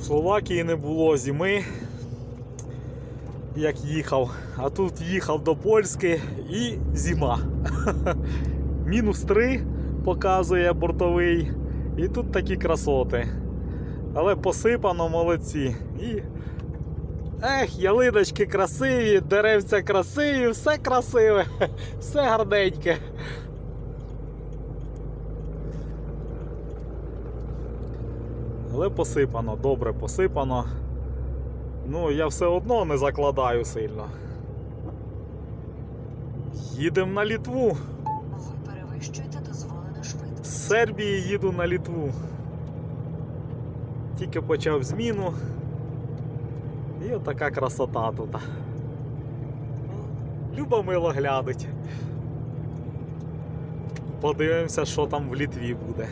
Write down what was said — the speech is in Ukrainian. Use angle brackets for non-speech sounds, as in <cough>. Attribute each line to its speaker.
Speaker 1: В Словакії не було зими, як їхав. А тут їхав до Польськи і зима. <laughs> Мінус 3 показує бортовий. І тут такі красоти. Але посипано молодці. І... Ех, ялиночки красиві, деревця красиві, все красиве, <laughs> все гарненьке. Але посипано, добре посипано. Ну, я все одно не закладаю сильно. Їдемо на Літву.
Speaker 2: Ви перевищуєте дозволену
Speaker 1: З. Сербії їду на Літву. Тільки почав зміну. І отака красота тут. Любо мило глянуть. Подивимося, що там в Літві буде.